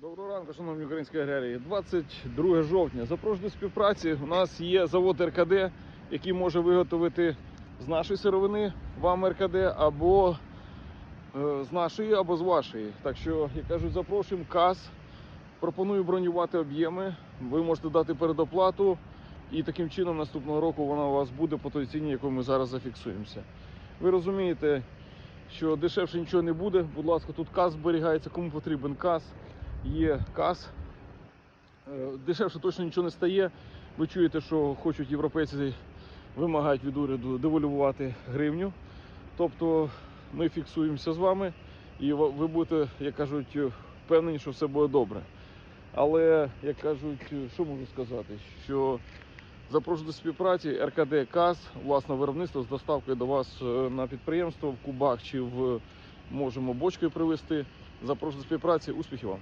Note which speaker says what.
Speaker 1: Доброго ранку, шановні українські аграрії. 22 жовтня. Запрошую до співпраці. У нас є завод РКД, який може виготовити з нашої сировини вам РКД або е, з нашої, або з вашої. Так що, як кажуть, запрошуємо КАС. Пропоную бронювати об'єми. Ви можете дати передоплату, і таким чином наступного року вона у вас буде по той ціні, яку ми зараз зафіксуємося. Ви розумієте, що дешевше нічого не буде. Будь ласка, тут кас зберігається, кому потрібен кас. Є кас. Е, Дешевше точно нічого не стає. Ви чуєте, що хочуть європейці вимагають від уряду девальвувати гривню. Тобто ми фіксуємося з вами і ви будете, як кажуть, впевнені, що все буде добре. Але, як кажуть, що можу сказати? Що запрошую до співпраці РКД КАС, власне виробництво з доставкою до вас е, на підприємство в кубах чи в можемо бочкою привезти. Запрошую до співпраці. Успіхів вам!